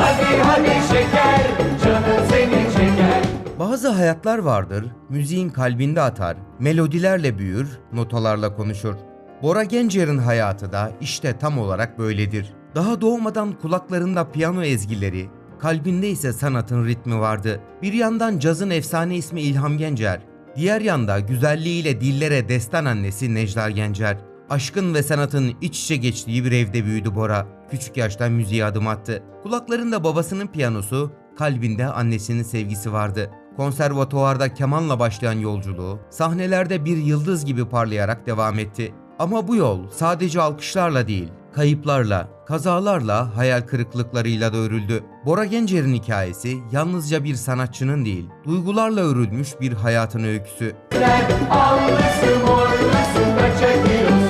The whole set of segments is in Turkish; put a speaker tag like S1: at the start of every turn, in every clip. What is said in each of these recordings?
S1: Hadi hadi şeker, canım seni çeker.
S2: Bazı hayatlar vardır, müziğin kalbinde atar, melodilerle büyür, notalarla konuşur. Bora Gencer'in hayatı da işte tam olarak böyledir. Daha doğmadan kulaklarında piyano ezgileri, kalbinde ise sanatın ritmi vardı. Bir yandan cazın efsane ismi İlham Gencer, diğer yanda güzelliğiyle dillere destan annesi Necla Gencer. Aşkın ve sanatın iç içe geçtiği bir evde büyüdü Bora. Küçük yaşta müziğe adım attı. Kulaklarında babasının piyanosu, kalbinde annesinin sevgisi vardı. Konservatuvarda kemanla başlayan yolculuğu, sahnelerde bir yıldız gibi parlayarak devam etti. Ama bu yol sadece alkışlarla değil, kayıplarla, kazalarla, hayal kırıklıklarıyla da örüldü. Bora Gencer'in hikayesi yalnızca bir sanatçının değil, duygularla örülmüş bir hayatın öyküsü.
S1: Allısı morlusu kaçabiliyorsun.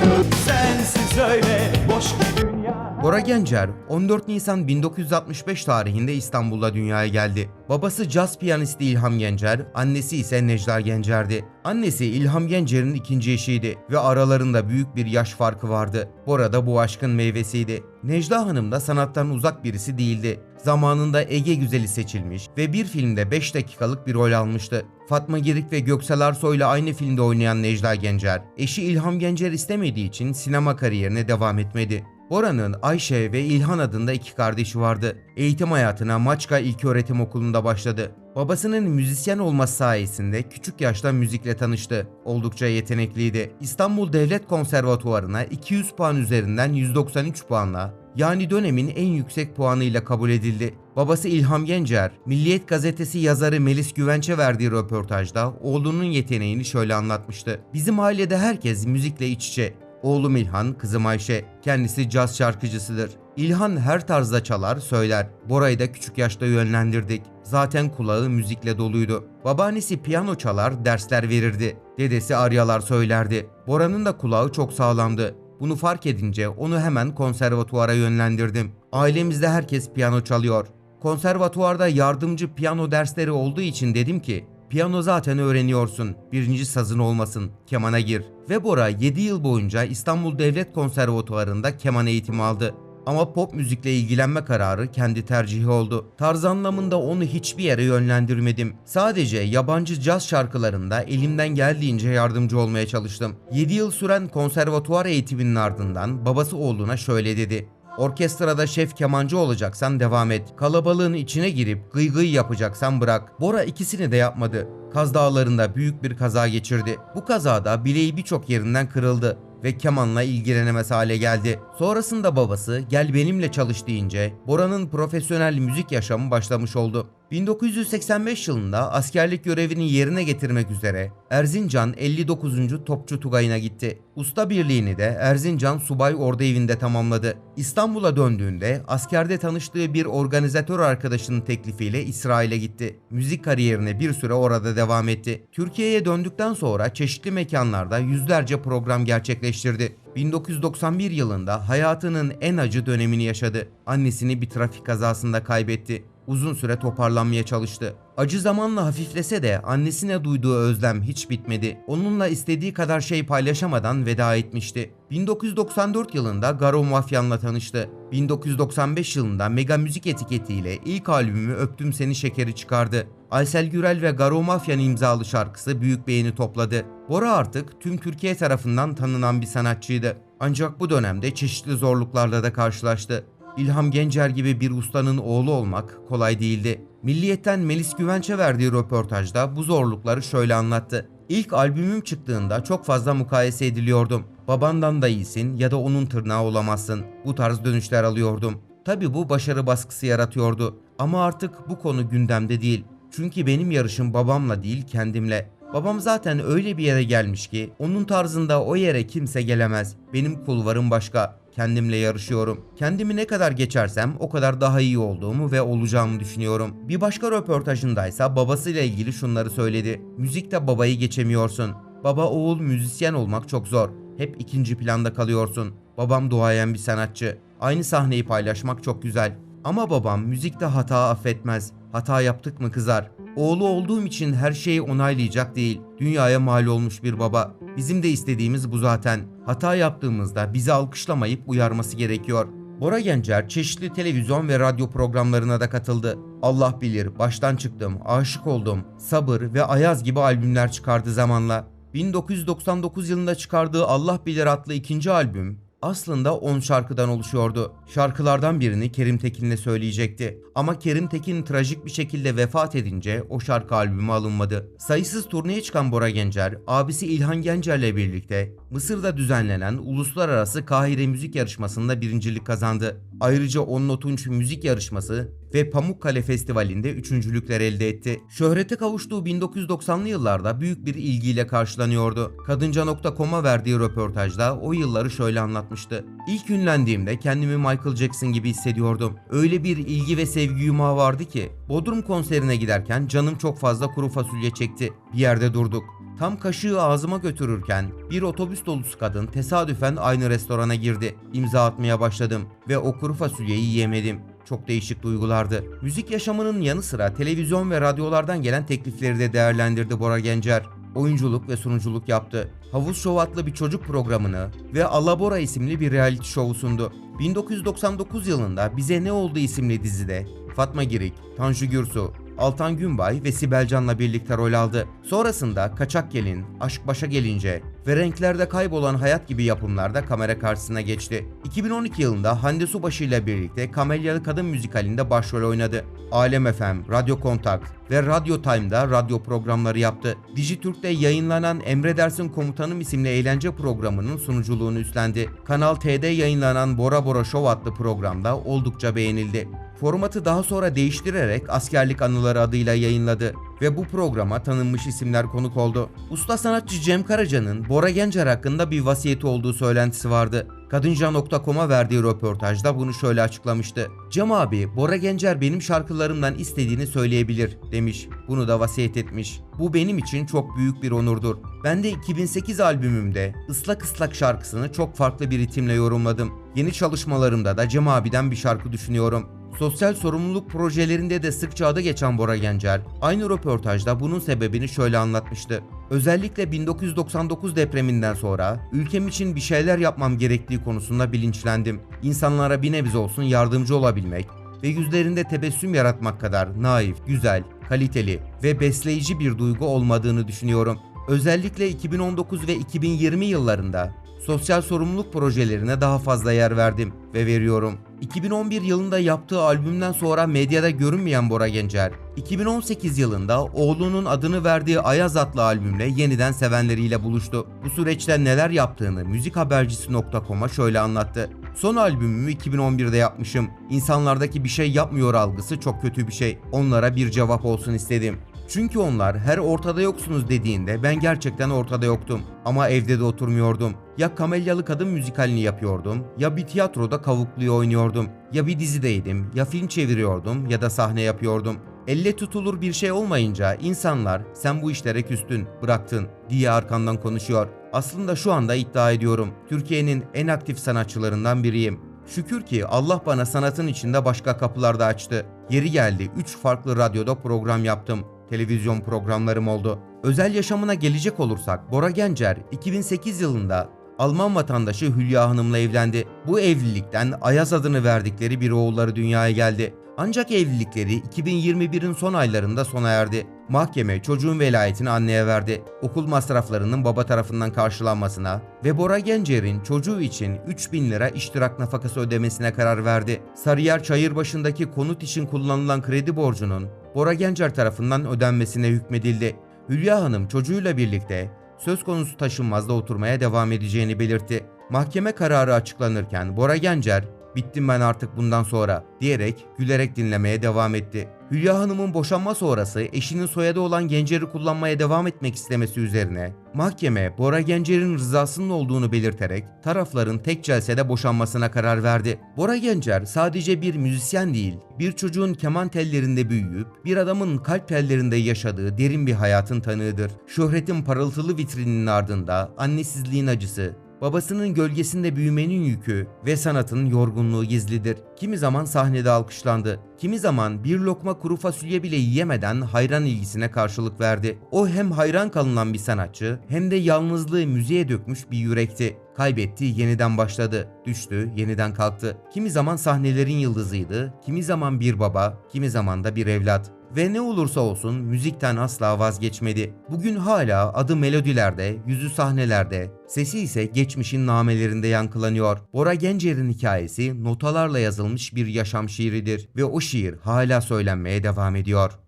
S3: Sensiz öyle boş bir dünya
S2: Bora Gencer 14 Nisan 1965 tarihinde İstanbul'da dünyaya geldi. Babası caz piyanisti İlham Gencer, annesi ise Necla Gencer'di. Annesi İlham Gencer'in ikinci eşiydi ve aralarında büyük bir yaş farkı vardı. Bora da bu aşkın meyvesiydi. Necla Hanım da sanattan uzak birisi değildi. Zamanında Ege Güzeli seçilmiş ve bir filmde 5 dakikalık bir rol almıştı. Fatma Girik ve Göksel Arsoy ile aynı filmde oynayan Necla Gencer, eşi İlham Gencer istemediği için sinema kariyerine devam etmedi. Bora'nın Ayşe ve İlhan adında iki kardeşi vardı. Eğitim hayatına Maçka İlköğretim Okulu'nda başladı. Babasının müzisyen olması sayesinde küçük yaşta müzikle tanıştı. Oldukça yetenekliydi. İstanbul Devlet Konservatuvarı'na 200 puan üzerinden 193 puanla yani dönemin en yüksek puanıyla kabul edildi. Babası İlham Gencer, Milliyet Gazetesi yazarı Melis Güvenç'e verdiği röportajda oğlunun yeteneğini şöyle anlatmıştı. Bizim ailede herkes müzikle iç içe. Oğlum İlhan, kızım Ayşe. Kendisi caz şarkıcısıdır. İlhan her tarzda çalar, söyler. Bora'yı da küçük yaşta yönlendirdik. Zaten kulağı müzikle doluydu. Babaannesi piyano çalar, dersler verirdi. Dedesi aryalar söylerdi. Bora'nın da kulağı çok sağlamdı. Bunu fark edince onu hemen konservatuvara yönlendirdim. Ailemizde herkes piyano çalıyor. Konservatuvarda yardımcı piyano dersleri olduğu için dedim ki Piyano zaten öğreniyorsun. Birinci sazın olmasın. Kemana gir. Ve Bora 7 yıl boyunca İstanbul Devlet Konservatuvarı'nda keman eğitimi aldı. Ama pop müzikle ilgilenme kararı kendi tercihi oldu. Tarz anlamında onu hiçbir yere yönlendirmedim. Sadece yabancı caz şarkılarında elimden geldiğince yardımcı olmaya çalıştım. 7 yıl süren konservatuvar eğitiminin ardından babası oğluna şöyle dedi. Orkestrada şef kemancı olacaksan devam et. Kalabalığın içine girip gıy gıy yapacaksan bırak. Bora ikisini de yapmadı. Kaz Dağları'nda büyük bir kaza geçirdi. Bu kazada bileği birçok yerinden kırıldı ve kemanla ilgilenemez hale geldi. Sonrasında babası gel benimle çalış deyince Bora'nın profesyonel müzik yaşamı başlamış oldu. 1985 yılında askerlik görevini yerine getirmek üzere Erzincan 59. Topçu Tugayı'na gitti. Usta birliğini de Erzincan Subay Ordu Evi'nde tamamladı. İstanbul'a döndüğünde askerde tanıştığı bir organizatör arkadaşının teklifiyle İsrail'e gitti. Müzik kariyerine bir süre orada devam etti. Türkiye'ye döndükten sonra çeşitli mekanlarda yüzlerce program gerçekleştirdi. 1991 yılında hayatının en acı dönemini yaşadı. Annesini bir trafik kazasında kaybetti. Uzun süre toparlanmaya çalıştı. Acı zamanla hafiflese de annesine duyduğu özlem hiç bitmedi. Onunla istediği kadar şey paylaşamadan veda etmişti. 1994 yılında Garo Mafyan'la tanıştı. 1995 yılında Mega Müzik etiketiyle ilk albümü Öptüm Seni Şekeri çıkardı. Aysel Gürel ve Garo Mafyan imzalı şarkısı büyük beğeni topladı. Bora artık tüm Türkiye tarafından tanınan bir sanatçıydı. Ancak bu dönemde çeşitli zorluklarla da karşılaştı. İlham Gencer gibi bir ustanın oğlu olmak kolay değildi. Milliyetten Melis Güvenç'e verdiği röportajda bu zorlukları şöyle anlattı. İlk albümüm çıktığında çok fazla mukayese ediliyordum. Babandan da iyisin ya da onun tırnağı olamazsın. Bu tarz dönüşler alıyordum. Tabi bu başarı baskısı yaratıyordu. Ama artık bu konu gündemde değil. Çünkü benim yarışım babamla değil kendimle. Babam zaten öyle bir yere gelmiş ki onun tarzında o yere kimse gelemez. Benim kulvarım başka. Kendimle yarışıyorum. Kendimi ne kadar geçersem o kadar daha iyi olduğumu ve olacağımı düşünüyorum. Bir başka röportajındaysa babasıyla ilgili şunları söyledi. Müzikte babayı geçemiyorsun. Baba oğul müzisyen olmak çok zor. Hep ikinci planda kalıyorsun. Babam duayen bir sanatçı. Aynı sahneyi paylaşmak çok güzel. Ama babam müzikte hata affetmez. Hata yaptık mı kızar. Oğlu olduğum için her şeyi onaylayacak değil. Dünyaya mal olmuş bir baba. Bizim de istediğimiz bu zaten. Hata yaptığımızda bizi alkışlamayıp uyarması gerekiyor. Bora Gencer çeşitli televizyon ve radyo programlarına da katıldı. Allah bilir, baştan çıktım, aşık oldum, sabır ve ayaz gibi albümler çıkardı zamanla. 1999 yılında çıkardığı Allah Bilir adlı ikinci albüm aslında 10 şarkıdan oluşuyordu. Şarkılardan birini Kerim Tekin'le söyleyecekti. Ama Kerim Tekin trajik bir şekilde vefat edince o şarkı albümü alınmadı. Sayısız turneye çıkan Bora Gencer, abisi İlhan Gencer'le birlikte Mısır'da düzenlenen uluslararası Kahire Müzik Yarışması'nda birincilik kazandı. Ayrıca Onno Tunç Müzik Yarışması ve Pamukkale Festivali'nde üçüncülükler elde etti. Şöhrete kavuştuğu 1990'lı yıllarda büyük bir ilgiyle karşılanıyordu. Kadınca.com'a verdiği röportajda o yılları şöyle anlatmıştı. İlk ünlendiğimde kendimi Michael Jackson gibi hissediyordum. Öyle bir ilgi ve sevgi yumağı vardı ki Bodrum konserine giderken canım çok fazla kuru fasulye çekti. Bir yerde durduk. Tam kaşığı ağzıma götürürken bir otobüs dolusu kadın tesadüfen aynı restorana girdi. İmza atmaya başladım ve o kuru fasulyeyi yiyemedim. Çok değişik duygulardı. Müzik yaşamının yanı sıra televizyon ve radyolardan gelen teklifleri de değerlendirdi Bora Gencer. Oyunculuk ve sunuculuk yaptı. Havuz Show adlı bir çocuk programını ve Alabora isimli bir reality show sundu. 1999 yılında Bize Ne Oldu isimli dizide Fatma Girik, Tanju Gürsu, Altan Günbay ve Sibel Can'la birlikte rol aldı. Sonrasında Kaçak Gelin, Aşk Başa Gelince ve Renklerde Kaybolan Hayat gibi yapımlarda kamera karşısına geçti. 2012 yılında Hande Subaşı ile birlikte Kamelyalı Kadın müzikalinde başrol oynadı. Alem FM, Radyo Kontak ve Radyo Time'da radyo programları yaptı. Dijitürk'te yayınlanan Emredersin Komutanım isimli eğlence programının sunuculuğunu üstlendi. Kanal T'de yayınlanan Bora Bora Show adlı programda oldukça beğenildi. Formatı daha sonra değiştirerek askerlik anıları adıyla yayınladı ve bu programa tanınmış isimler konuk oldu. Usta sanatçı Cem Karaca'nın Bora Gencer hakkında bir vasiyeti olduğu söylentisi vardı. Kadınca.com'a verdiği röportajda bunu şöyle açıklamıştı. Cem abi Bora Gencer benim şarkılarımdan istediğini söyleyebilir demiş. Bunu da vasiyet etmiş. Bu benim için çok büyük bir onurdur. Ben de 2008 albümümde Islak Islak şarkısını çok farklı bir ritimle yorumladım. Yeni çalışmalarımda da Cem abiden bir şarkı düşünüyorum. Sosyal sorumluluk projelerinde de sıkça adı geçen Bora Gencer, aynı röportajda bunun sebebini şöyle anlatmıştı. Özellikle 1999 depreminden sonra ülkem için bir şeyler yapmam gerektiği konusunda bilinçlendim. İnsanlara bir nebze olsun yardımcı olabilmek ve yüzlerinde tebessüm yaratmak kadar naif, güzel, kaliteli ve besleyici bir duygu olmadığını düşünüyorum. Özellikle 2019 ve 2020 yıllarında sosyal sorumluluk projelerine daha fazla yer verdim ve veriyorum. 2011 yılında yaptığı albümden sonra medyada görünmeyen Bora Gencer, 2018 yılında oğlunun adını verdiği Ayaz adlı albümle yeniden sevenleriyle buluştu. Bu süreçte neler yaptığını müzikhabercisi.com'a şöyle anlattı. Son albümümü 2011'de yapmışım. İnsanlardaki bir şey yapmıyor algısı çok kötü bir şey. Onlara bir cevap olsun istedim. Çünkü onlar her ortada yoksunuz dediğinde ben gerçekten ortada yoktum. Ama evde de oturmuyordum. Ya Kamelyalı Kadın müzikalini yapıyordum, ya bir tiyatroda kavukluyu oynuyordum. Ya bir dizideydim, ya film çeviriyordum ya da sahne yapıyordum. Elle tutulur bir şey olmayınca insanlar sen bu işlere küstün, bıraktın diye arkandan konuşuyor. Aslında şu anda iddia ediyorum. Türkiye'nin en aktif sanatçılarından biriyim. Şükür ki Allah bana sanatın içinde başka kapılar da açtı. Yeri geldi 3 farklı radyoda program yaptım televizyon programlarım oldu. Özel yaşamına gelecek olursak Bora Gencer 2008 yılında Alman vatandaşı Hülya Hanım'la evlendi. Bu evlilikten Ayaz adını verdikleri bir oğulları dünyaya geldi. Ancak evlilikleri 2021'in son aylarında sona erdi. Mahkeme çocuğun velayetini anneye verdi. Okul masraflarının baba tarafından karşılanmasına ve Bora Gencer'in çocuğu için 3000 lira iştirak nafakası ödemesine karar verdi. Sarıyer Çayırbaşı'ndaki konut için kullanılan kredi borcunun Bora Gencer tarafından ödenmesine hükmedildi. Hülya Hanım çocuğuyla birlikte söz konusu taşınmazda oturmaya devam edeceğini belirtti. Mahkeme kararı açıklanırken Bora Gencer bittim ben artık bundan sonra diyerek gülerek dinlemeye devam etti. Hülya Hanım'ın boşanma sonrası eşinin soyadı olan Gencer'i kullanmaya devam etmek istemesi üzerine mahkeme Bora Gencer'in rızasının olduğunu belirterek tarafların tek celsede boşanmasına karar verdi. Bora Gencer sadece bir müzisyen değil, bir çocuğun keman tellerinde büyüyüp bir adamın kalp tellerinde yaşadığı derin bir hayatın tanığıdır. Şöhretin parıltılı vitrininin ardında annesizliğin acısı, Babasının gölgesinde büyümenin yükü ve sanatın yorgunluğu gizlidir. Kimi zaman sahnede alkışlandı. Kimi zaman bir lokma kuru fasulye bile yiyemeden hayran ilgisine karşılık verdi. O hem hayran kalınan bir sanatçı hem de yalnızlığı müziğe dökmüş bir yürekti. Kaybetti, yeniden başladı. Düştü, yeniden kalktı. Kimi zaman sahnelerin yıldızıydı, kimi zaman bir baba, kimi zaman da bir evlat. Ve ne olursa olsun müzikten asla vazgeçmedi. Bugün hala adı melodilerde, yüzü sahnelerde, sesi ise geçmişin namelerinde yankılanıyor. Bora Gencer'in hikayesi notalarla yazılmış bir yaşam şiiridir ve o şiir hala söylenmeye devam ediyor.